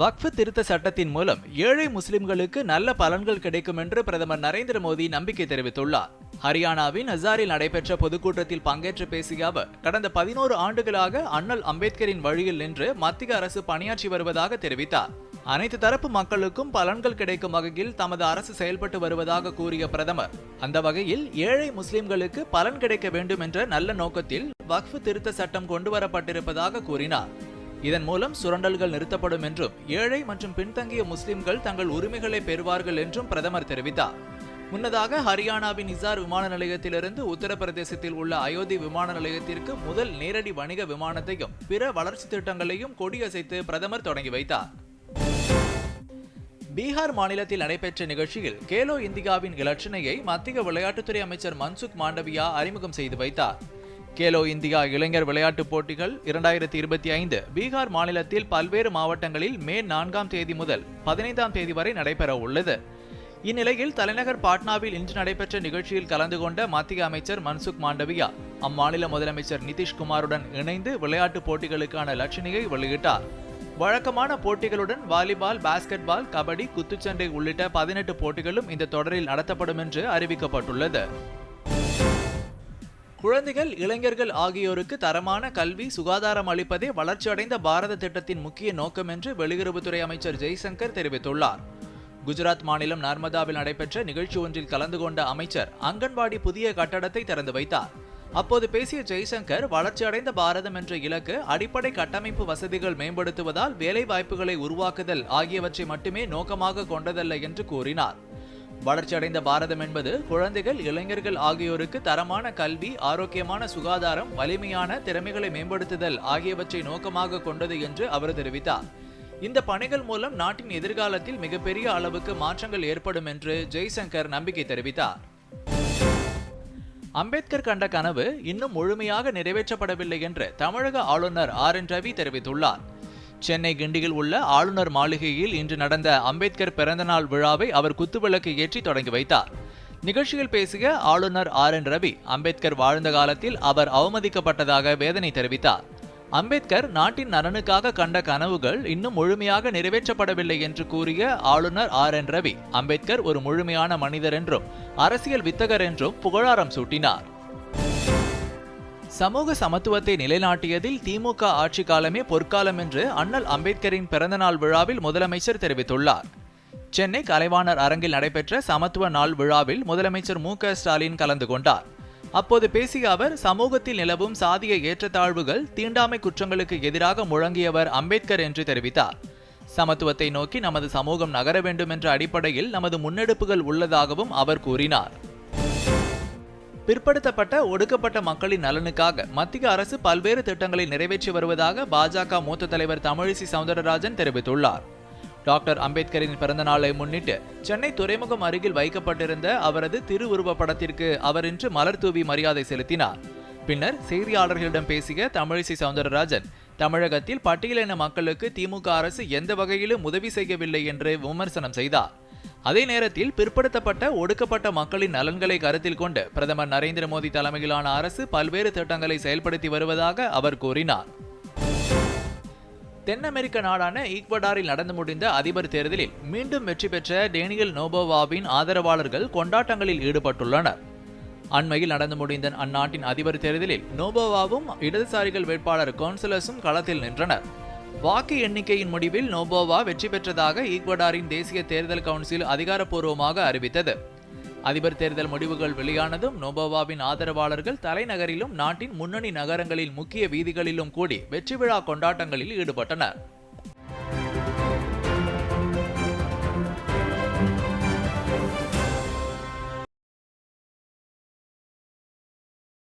வக்ஃப் திருத்த சட்டத்தின் மூலம் ஏழை முஸ்லிம்களுக்கு நல்ல பலன்கள் கிடைக்கும் என்று பிரதமர் நரேந்திர மோடி நம்பிக்கை தெரிவித்துள்ளார். ஹரியானாவின் ஹசாரில் நடைபெற்ற பொதுக்கூட்டத்தில் பங்கேற்று பேசிய அவர் கடந்த பதினோரு ஆண்டுகளாக அண்ணல் அம்பேத்கரின் வழியில் நின்று மத்திய அரசு பணியாற்றி வருவதாக தெரிவித்தார். அனைத்து தரப்பு மக்களுக்கும் பலன்கள் கிடைக்கும் வகையில் தமது அரசு செயல்பட்டு வருவதாக கூறிய பிரதமர் அந்த வகையில் ஏழை முஸ்லிம்களுக்கு பலன் கிடைக்க வேண்டும் என்ற நல்ல நோக்கத்தில் வக்ஃப் திருத்த சட்டம் கொண்டுவரப்பட்டிருப்பதாக கூறினார். இதன் மூலம் சுரண்டல்கள் நிறுத்தப்படும் என்றும் ஏழை மற்றும் பின்தங்கிய முஸ்லிம்கள் தங்கள் உரிமைகளை பெறுவார்கள் என்றும் பிரதமர் தெரிவித்தார். முன்னதாக ஹரியானாவின் இசார் விமான நிலையத்திலிருந்து உத்தரப்பிரதேசத்தில் உள்ள அயோத்தி விமான நிலையத்திற்கு முதல் நேரடி வணிக விமானத்தையும் பிற வளர்ச்சி திட்டங்களையும் கொடியசைத்து பிரதமர் தொடங்கி வைத்தார். பீகார் மாநிலத்தில் நடைபெற்ற நிகழ்ச்சியில் கேலோ இந்தியாவின் இலட்சணையை மத்திய விளையாட்டுத்துறை அமைச்சர் மன்சுக் மாண்டவியா அறிமுகம் செய்து வைத்தார். கேலோ இந்தியா இளைஞர் விளையாட்டுப் போட்டிகள் இரண்டாயிரத்தி இருபத்தி ஐந்து பீகார் மாநிலத்தில் பல்வேறு மாவட்டங்களில் மே நான்காம் தேதி முதல் பதினைந்தாம் தேதி வரை நடைபெற உள்ளது. இந்நிலையில் தலைநகர் பாட்னாவில் இன்று நடைபெற்ற நிகழ்ச்சியில் கலந்து கொண்ட மத்திய அமைச்சர் மன்சுக் மாண்டவியா அம்மாநில முதலமைச்சர் நிதிஷ்குமாருடன் இணைந்து விளையாட்டுப் போட்டிகளுக்கான லட்சணையை வெளியிட்டார். வழக்கமான போட்டிகளுடன் வாலிபால் பாஸ்கெட்பால் கபடி குத்துச்சண்டை உள்ளிட்ட பதினெட்டு போட்டிகளும் இந்த தொடரில் நடத்தப்படும் என்று அறிவிக்கப்பட்டுள்ளது. குழந்தைகள் இளைஞர்கள் ஆகியோருக்கு தரமான கல்வி சுகாதாரம் அளிப்பதே வளர்ச்சியடைந்த பாரத திட்டத்தின் முக்கிய நோக்கம் என்று வெளியுறவுத்துறை அமைச்சர் ஜெய்சங்கர் தெரிவித்துள்ளார். குஜராத் மாநிலம் நர்மதாவில் நடைபெற்ற நிகழ்ச்சி ஒன்றில் கலந்து கொண்ட அமைச்சர் அங்கன்வாடி புதிய கட்டடத்தை திறந்து வைத்தார். அப்போது பேசிய ஜெய்சங்கர் வளர்ச்சியடைந்த பாரதம் என்ற இலக்கு அடிப்படை கட்டமைப்பு வசதிகள் மேம்படுத்துவதால் வேலை வாய்ப்புகளை உருவாக்குதல் ஆகியவற்றை மட்டுமே நோக்கமாக கொண்டதல்ல என்று கூறினார். வளர்ச்சியடைந்த பாரதம் என்பது குழந்தைகள் இளைஞர்கள் ஆகியோருக்கு தரமான கல்வி ஆரோக்கியமான சுகாதாரம் வலிமையான திறமைகளை மேம்படுத்துதல் ஆகியவற்றை நோக்கமாக கொண்டது என்று அவர் தெரிவித்தார். இந்த பணிகள் மூலம் நாட்டின் எதிர்காலத்தில் மிகப்பெரிய அளவுக்கு மாற்றங்கள் ஏற்படும் என்று ஜெய்சங்கர் நம்பிக்கை தெரிவித்தார். அம்பேத்கர் கண்ட கனவு இன்னும் முழுமையாக நிறைவேற்றப்படவில்லை என்று தமிழக ஆளுநர் ஆர் என் ரவி தெரிவித்துள்ளார். சென்னை கிண்டியில் உள்ள ஆளுநர் மாளிகையில் இன்று நடந்த அம்பேத்கர் பிறந்தநாள் விழாவை அவர் குத்துவிளக்கு ஏற்றி தொடங்கி வைத்தார். நிகழ்ச்சியில் பேசிய ஆளுநர் ஆர். என். ரவி அம்பேத்கர் வாழ்ந்த காலத்தில் அவர் அவமதிக்கப்பட்டதாக வேதனை தெரிவித்தார். அம்பேத்கர் நாட்டின் நலனுக்காக கண்ட கனவுகள் இன்னும் முழுமையாக நிறைவேற்றப்படவில்லை என்று கூறிய ஆளுநர் ஆர். என். ரவி அம்பேத்கர் ஒரு முழுமையான மனிதர் என்றும் அரசியல் வித்தகர் என்றும் புகழாரம் சூட்டினார். சமூக சமத்துவத்தை நிலைநாட்டியதில் திமுக ஆட்சி காலமே பொற்காலம் என்று அண்ணல் அம்பேத்கரின் பிறந்தநாள் விழாவில் முதலமைச்சர் தெரிவித்துள்ளார். சென்னை கலைவாணர் அரங்கில் நடைபெற்ற சமத்துவ நாள் விழாவில் முதலமைச்சர் மு ஸ்டாலின் கலந்து கொண்டார். அப்போது பேசிய அவர் சமூகத்தில் நிலவும் சாதிய ஏற்றத்தாழ்வுகள் தீண்டாமை குற்றங்களுக்கு எதிராக முழங்கியவர் அம்பேத்கர் என்று தெரிவித்தார். சமத்துவத்தை நோக்கி நமது சமூகம் நகர வேண்டும் என்ற அடிப்படையில் நமது முன்னெடுப்புகள் உள்ளதாகவும் அவர் கூறினார். பிற்படுத்தப்பட்ட ஒடுக்கப்பட்ட மக்களின் நலனுக்காக மத்திய அரசு பல்வேறு திட்டங்களை நிறைவேற்றி வருவதாக பாஜக மூத்த தலைவர் தமிழிசை சவுந்தரராஜன் தெரிவித்துள்ளார். டாக்டர் அம்பேத்கரின் பிறந்த நாளை முன்னிட்டு சென்னை துறைமுகம் அருகில் வைக்கப்பட்டிருந்த அவரது திருவுருவப் படத்திற்கு அவர் இன்று மலர் தூவி மரியாதை செலுத்தினார். பின்னர் செய்தியாளர்களிடம் பேசிய தமிழிசை சவுந்தரராஜன் தமிழகத்தில் பட்டியலின மக்களுக்கு திமுக அரசு எந்த வகையிலும் உதவி செய்யவில்லை என்று விமர்சனம் செய்தார். அதே நேரத்தில் பிற்படுத்தப்பட்ட ஒடுக்கப்பட்ட மக்களின் நலன்களை கருத்தில் கொண்டு பிரதமர் நரேந்திர மோடி தலைமையிலான அரசு பல்வேறு திட்டங்களை செயல்படுத்தி வருவதாக அவர் கூறினார். தென் அமெரிக்க நாடான ஈக்வடாரில் நடந்து முடிந்த அதிபர் தேர்தலில் மீண்டும் வெற்றி பெற்ற டேனியல் நோபோவாவின் ஆதரவாளர்கள் கொண்டாட்டங்களில் ஈடுபட்டுள்ளனர். அண்மையில் நடந்து முடிந்த அந்நாட்டின் அதிபர் தேர்தலில் நோபோவாவும் இடதுசாரிகள் வேட்பாளர் கவுன்சிலர்ஸும் களத்தில் நின்றனர். வாக்கு எண்ணிக்கையின் முடிவில் நோபோவா வெற்றி பெற்றதாக ஈக்வடாரின் தேசிய தேர்தல் கவுன்சில் அதிகாரப்பூர்வமாக அறிவித்தது. அதிபர் தேர்தல் முடிவுகள் வெளியானதும் நோபோவாவின் ஆதரவாளர்கள் தலைநகரிலும் நாட்டின் முன்னணி நகரங்களில் முக்கிய வீதிகளிலும் கூடி வெற்றி விழா கொண்டாட்டங்களில் ஈடுபட்டனர்.